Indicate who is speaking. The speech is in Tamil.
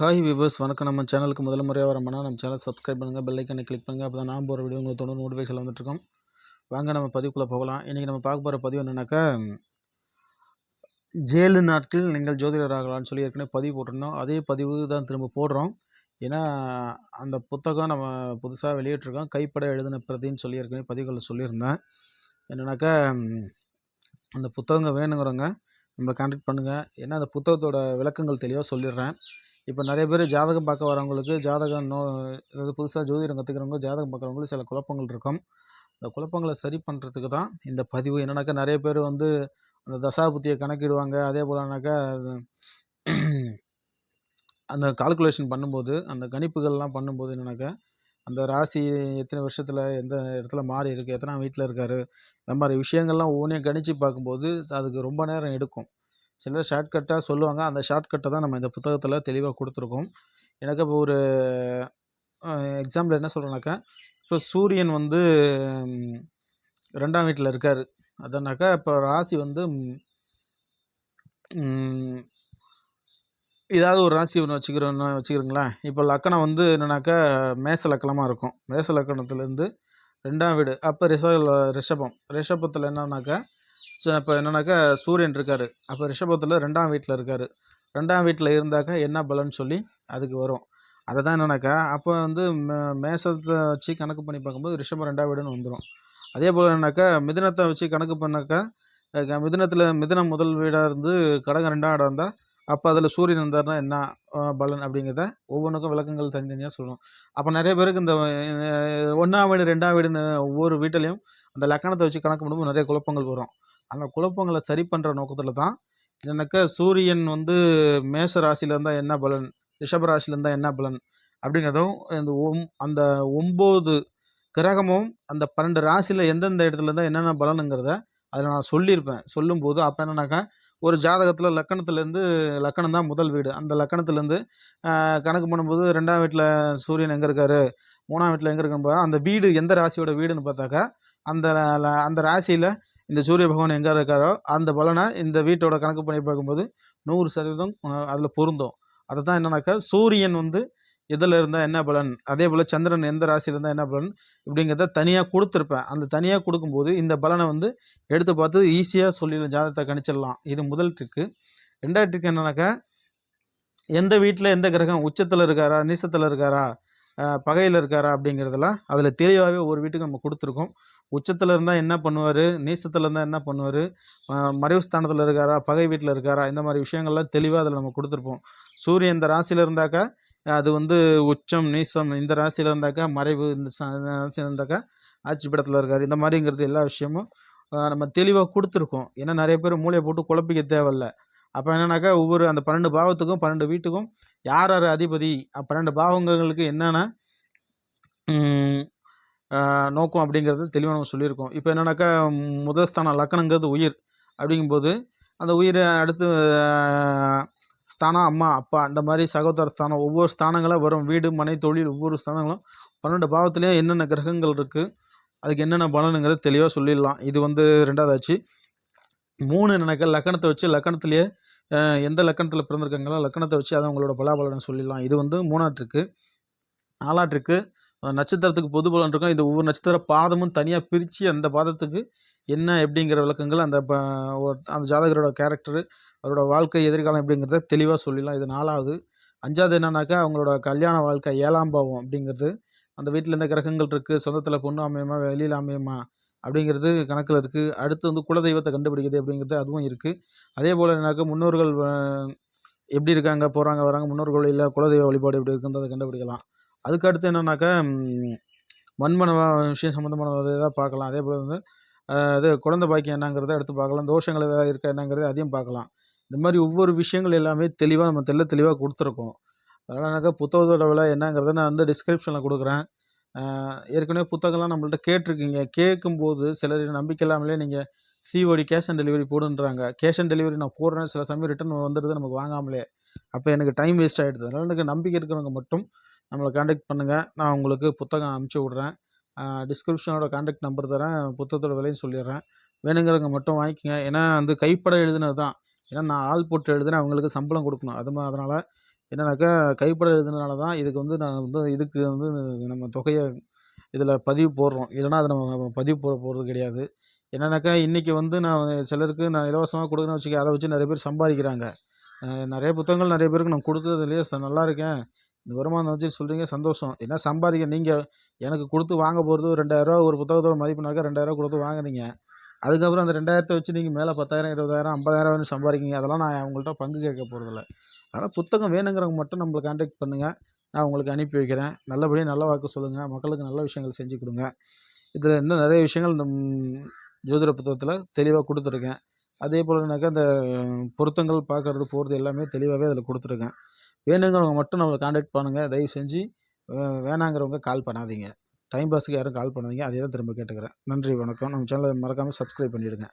Speaker 1: ஹாய் விவர்ஸ் வணக்கம். நம்ம சேனலுக்கு முதல் முறையாக வரோம்னா நம்ம சேனல் சப்ஸ்கிரைப் பண்ணுங்கள் பெல்லைக்கனை கிளிக் பண்ணுங்கள் அப்போ தான் நான் போகிற வீடியோ உங்களுக்கு தொடர்ந்து நோட்டிஃபிகேஷன் வந்துட்டுருக்கோம். வாங்க நம்ம பதிவுக்குள்ளே போகலாம். இன்றைக்கி நம்ம பார்க்க போகிற பதிவு என்னென்னாக்கா ஏழு நாட்கள் நீங்கள் ஜோதிடர் ஆகலாம்னு சொல்லி ஏற்கனவே பதிவு போட்டிருந்தோம். அதே பதிவு தான் திரும்ப போடுறோம். ஏன்னா அந்த புத்தகம் நம்ம புதுசாக வெளியிட்ருக்கோம் கைப்பட எழுதின பிரதின்னு சொல்லி ஏற்கனவே பதிவுகளில் சொல்லியிருந்தேன். என்னென்னாக்கா அந்த புத்தகங்க வேணுங்கிறவங்க நம்மளை கான்டாக்ட் பண்ணுங்கள் ஏன்னா அந்த புத்தகத்தோட விளக்கங்கள் தெளிவாக சொல்லிடுறேன். இப்போ நிறைய பேர் ஜாதகம் பார்க்க வரவங்களுக்கு ஜாதகம் நோ அதாவது புதுசாக ஜோதிடம் கற்றுக்கிறவங்க ஜாதகம் பார்க்குறவங்களுக்கு சில குழப்பங்கள் இருக்கும். அந்த குழப்பங்களை சரி பண்ணுறதுக்கு தான் இந்த பதிவு. என்னன்னாக்கா நிறைய பேர் வந்து அந்த தசாபுத்தியை கணக்கிடுவாங்க. அதே போலனாக்கா அந்த கால்குலேஷன் பண்ணும்போது அந்த கணிப்புகள்லாம் பண்ணும்போது என்னென்னாக்கா அந்த ராசி எத்தனை வருஷத்தில் எந்த இடத்துல மாறி இருக்குது எத்தனை வீட்டில் இருக்கார் இந்த மாதிரி விஷயங்கள்லாம் ஒவ்வொன்றையும் கணித்து பார்க்கும்போது அதுக்கு ரொம்ப நேரம் எடுக்கும். சிலர் ஷார்ட்கட்டாக சொல்லுவாங்க. அந்த ஷார்ட்கட்டை தான் நம்ம இந்த புத்தகத்தில் தெளிவாக கொடுத்துருக்கோம். எனக்கு இப்போ ஒரு எக்ஸாம்பிள் என்ன சொல்கிறேனாக்கா இப்போ சூரியன் வந்து ரெண்டாம் வீட்டில் இருக்கார். அதனாக்கா இப்போ ராசி வந்து ஏதாவது ஒரு ராசி ஒன்று வச்சுக்கிறோன்னு வச்சுக்கிறோங்களேன். இப்போ லக்கணம் வந்து என்னென்னாக்கா மேச லக்கணமாக இருக்கும். மேச லக்கணத்துலேருந்து ரெண்டாம் வீடு அப்போ ரிஷ ரிஷபம். ரிஷபத்தில் என்னன்னாக்கா இப்போ என்னன்னாக்கா சூரியன் இருக்கார். அப்போ ரிஷபத்தில் ரெண்டாம் வீட்டில் இருக்கார். ரெண்டாம் வீட்டில் இருந்தாக்கா என்ன பலன்னு சொல்லி அதுக்கு வரும். அதை தான் என்னன்னாக்கா அப்போ வந்து மே மேசத்தை வச்சு கணக்கு பண்ணி பார்க்கும்போது ரிஷபம் ரெண்டாம் வீடுன்னு வந்துடும் அதே போல் என்னன்னாக்கா மிதினத்தை வச்சு கணக்கு பண்ணாக்கா மிதினத்தில் மிதினம் முதல் வீடாக இருந்து கடகம் ரெண்டாம் இடம் இருந்தால் அப்போ அதில் சூரியன் இருந்தாருன்னா என்ன பலன் அப்படிங்கிறத ஒவ்வொன்றுக்கும் விளக்கங்கள் தனித்தனியாக சொல்லணும். அப்போ நிறைய பேருக்கு இந்த ஒன்றாம் வீடு ரெண்டாம் வீடுன்னு ஒவ்வொரு வீட்டிலையும் அந்த லக்கணத்தை வச்சு கணக்கு பண்ணும்போது நிறைய குழப்பங்கள் வரும். அந்த குழப்பங்களை சரி பண்ணுற நோக்கத்தில் தான் என்னக்கா சூரியன் வந்து மேஷ ராசியில் இருந்தால் என்ன பலன் ரிஷப ராசியில் இருந்தால் என்ன பலன் அப்படிங்கிறதும் இந்த ஒம் அந்த ஒம்பது கிரகமும் அந்த பன்னெண்டு ராசியில் எந்தெந்த இடத்துல இருந்தால் என்னென்ன பலனுங்கிறத அதில் நான் சொல்லியிருப்பேன். சொல்லும்போது அப்போ என்னன்னாக்கா ஒரு ஜாதகத்தில் லக்கணத்துலேருந்து லக்கணம் தான் முதல் வீடு. அந்த லக்கணத்துலேருந்து கணக்கு பண்ணும்போது ரெண்டாம் வீட்டில் சூரியன் எங்கே இருக்கார் மூணாம் வீட்டில் எங்கே இருக்குன்னு பார்த்தா அந்த வீடு எந்த ராசியோட வீடுன்னு பார்த்தாக்கா அந்த அந்த ராசியில் இந்த சூரிய பகவான் எங்கே இருக்காரோ அந்த பலனை இந்த வீட்டோட கணக்கு பண்ணி பார்க்கும்போது நூறு சதவீதம் அதில் பொருந்தும். அதை தான் என்னன்னாக்கா சூரியன் வந்து இதில் இருந்தால் என்ன பலன்? அதே போல் சந்திரன் எந்த ராசியில் இருந்தால் என்ன பலன்? இப்படிங்கிறத தனியாக கொடுத்துருப்பேன். அந்த தனியாக கொடுக்கும்போது இந்த பலனை வந்து எடுத்து பார்த்து ஈஸியாக சொல்லிடலாம் ஜாதகத்தை கணிச்சிடலாம். இது முதல் ட்ரிக்கு ரெண்டாவது ட்ரிக் என்னன்னாக்கா எந்த வீட்டில் எந்த கிரகம் உச்சத்தில் இருக்காரா நீசத்தில் இருக்காரா பகையில் இருக்காரா அப்படிங்கிறதெல்லாம் அதில் தெளிவாகவே ஒரு வீட்டுக்கு நம்ம கொடுத்துருக்கோம். உச்சத்தில் இருந்தால் என்ன பண்ணுவார்? நீசத்தில் இருந்தால் என்ன பண்ணுவார்? மறைவு ஸ்தானத்தில் இருக்காரா? பகை வீட்டில் இருக்காரா? இந்த மாதிரி விஷயங்கள்லாம் தெளிவாக அதில் நம்ம கொடுத்துருப்போம். சூரியன் இந்த ராசியில் இருந்தாக்கா அது வந்து உச்சம் நீசம் இந்த ராசியில் இருந்தாக்கா மறைவு இந்த ராசியில் இருந்தாக்கா ஆட்சி படத்தில் இருக்கார். இந்த மாதிரிங்கிறது எல்லா விஷயமும் நம்ம தெளிவாக கொடுத்துருக்கோம். ஏன்னா நிறைய பேர் மூளையை போட்டு குழப்பிக்க தேவையில்ல. அப்போ என்னன்னாக்கா ஒவ்வொரு அந்த பன்னெண்டு பாவத்துக்கும் பன்னெண்டு வீட்டுக்கும் யார் யார் அதிபதி? பன்னெண்டு பாவங்களுக்கு என்னென்ன நோக்கம் அப்படிங்கிறது தெளிவாக நம்ம சொல்லியிருக்கோம். இப்போ என்னன்னாக்கா முதல் ஸ்தானம் லக்கணங்கிறது உயிர் அப்படிங்கும்போது அந்த உயிரை அடுத்து ஸ்தானம் அம்மா அப்பா அந்த மாதிரி சகோதர ஸ்தானம் ஒவ்வொரு ஸ்தானங்களாக வரும். வீடு மனை தொழில் ஒவ்வொரு ஸ்தானங்களும் பன்னெண்டு பாவத்துலேயே என்னென்ன கிரகங்கள் இருக்குது அதுக்கு என்னென்ன பலனுங்கிறது தெளிவாக சொல்லிடலாம். இது வந்து ரெண்டாவது ஆச்சு. மூணு என்னன்னாக்கா லக்கணத்தை வச்சு லக்கணத்திலேயே எந்த லக்கணத்தில் பிறந்திருக்காங்களோ லக்கணத்தை வச்சு அதை அவங்களோட பலாபலன் சொல்லிடலாம். இது வந்து மூணாட்டிருக்கு நாலாட்டிருக்கு நட்சத்திரத்துக்கு பொது பலன் இருக்கும். இது ஒவ்வொரு நட்சத்திர பாதமும் தனியாக பிரித்து அந்த பாதத்துக்கு என்ன எப்படிங்கிற விளக்கங்கள் அந்த ப- ஒரு- அந்த ஜாதகரோட கேரக்டரு அவரோட வாழ்க்கை எதிர்காலம் எப்படிங்கிறத தெளிவாக சொல்லிடலாம். இது நாலாவது. அஞ்சாவது என்னன்னாக்கா அவங்களோட கல்யாண வாழ்க்கை ஏழாம் பாவம் அப்படிங்கிறது. அந்த வீட்டில் எந்த கிரகங்கள் இருக்குது சொந்தத்தில் பொண்ணு அமையுமா வெளியில் அமையுமா அப்படிங்கிறது கணக்கில் இருக்குது அடுத்து வந்து குலதெய்வத்தை கண்டுபிடிக்கிறது அப்படிங்கிறது அதுவும் இருக்குது அதே போல் என்னன்னாக்கா முன்னோர்கள் எப்படி இருக்காங்க? போகிறாங்க வராங்க? முன்னோர்கள் இல்லை குலதெய்வ வழிபாடு எப்படி இருக்குன்றதை கண்டுபிடிக்கலாம். அதுக்கு அடுத்து என்னன்னாக்கா ம், மண்மன விஷயம் சம்மந்தமான இதாக பார்க்கலாம். அதே போல் வந்து அது குழந்த குழந்தை பாக்கியம் என்னங்கிறத எடுத்து பார்க்கலாம். தோஷங்கள் எதாவது இருக்கா என்னங்கிறத அதையும் பார்க்கலாம். இந்த மாதிரி ஒவ்வொரு விஷயங்கள் எல்லாமே தெளிவாக நம்ம தெல்ல தெளிவாக கொடுத்துருக்கோம். அதனாலனாக்கா புத்தகத்தோட விலை என்னங்கிறத நான் வந்து டிஸ்கிரிப்ஷனில் கொடுக்குறேன். ஏற்கனவே புத்தகம்லாம் நம்மள்ட்ட கேட்டிருக்கீங்க. கேட்கும்போது சிலர் நம்பிக்கை இல்லாமலே நீங்கள் சிஓடி கேஷ் ஆன் டெலிவரி போடுன்றாங்க. கேஷ் ஆன் டெலிவரி நான் போடுறேன் சில சமயம் ரிட்டர்ன் வந்துடுது நமக்கு வாங்காமலே. அப்போ எனக்கு டைம் வேஸ்ட் ஆகிடுது அதனால் எனக்கு நம்பிக்கை இருக்கிறவங்க மட்டும் நம்மளை காண்டாக்ட் பண்ணுங்கள் நான் உங்களுக்கு புத்தகம் அனுப்பிச்சி விட்றேன். டிஸ்கிரிப்ஷனோட காண்டாக்ட் நம்பர் தரேன். புத்தகத்தோட விலையும் சொல்லிடுறேன். வேணுங்கிறவங்க மட்டும் வாங்கிக்கோங்க. ஏன்னா வந்து கைப்பட எழுதுனது தான் ஏன்னா நான் ஆள் போட்டு எழுதுனேன். அவங்களுக்கு சம்பளம் கொடுக்கணும். அது அதனால் என்னன்னாக்கா கைப்பட எழுதுனதுனால தான் இதுக்கு வந்து நான் வந்து இதுக்கு வந்து நம்ம தொகையை இதில் பதிவு போடுறோம். இல்லைன்னா அதை நம்ம பதிவு போட போகிறது கிடையாது. என்னன்னாக்கா இன்றைக்கி வந்து நான் சிலருக்கு நான் இலவசமாக கொடுக்குறேன்னு வச்சுக்க அதை வச்சு நிறைய பேர் சம்பாதிக்கிறாங்க. நிறைய புத்தகங்கள் நிறைய பேருக்கு நான் கொடுத்ததுலேயே ச நல்லா இருக்கேன். இந்த வருமானம் வச்சு சொல்கிறீங்க சந்தோஷம். என்ன சம்பாதிக்க நீங்கள் எனக்கு கொடுத்து வாங்க போகிறது ஒரு ரெண்டாயிரரூவா ஒரு புத்தகத்தோட மதிப்புனாக்கா ரெண்டாயிரரூவா கொடுத்து வாங்குறீங்க அதுக்கப்புறம் அந்த ரெண்டாயிரத்தை வச்சு நீங்கள் மேலே பத்தாயிரம் இருபதாயிரம் ஐம்பதாயிரம் வரையும் சம்பாதிக்கிங்க. அதெல்லாம் நான் அவங்கள்ட்ட பங்கு கேட்க போகிறதில்ல அதனால் புத்தகம் வேணுங்கிறவங்க மட்டும் நம்மளை காண்டாக்ட் பண்ணுங்கள் நான் உங்களுக்கு அனுப்பி வைக்கிறேன். நல்லபடியாக நல்ல வாக்கு சொல்லுங்கள் மக்களுக்கு நல்ல விஷயங்கள் செஞ்சு கொடுங்க. இதில் இன்னும் நிறைய விஷயங்கள் இந்த ஜோதிட புத்தகத்தில் தெளிவாக கொடுத்துருக்கேன். அதே போலனாக்கா இந்த பொருத்தங்கள் பார்க்கறது போகிறது எல்லாமே தெளிவாகவே அதில் கொடுத்துருக்கேன். வேணுங்கிறவங்க மட்டும் நம்மளை காண்டாக்ட் பண்ணுங்கள் தயவு செஞ்சு வே- வேணாங்கிறவங்க கால் பண்ணாதீங்க. டைம் பாஸுக்கு யாரும் கால் பண்ணாதீங்க. அதே தான் திரும்ப கேட்டுக்கிறேன். நன்றி வணக்கம். நம்ம சேனலை மறக்காமல் சப்ஸ்கிரைப் பண்ணிவிடுங்க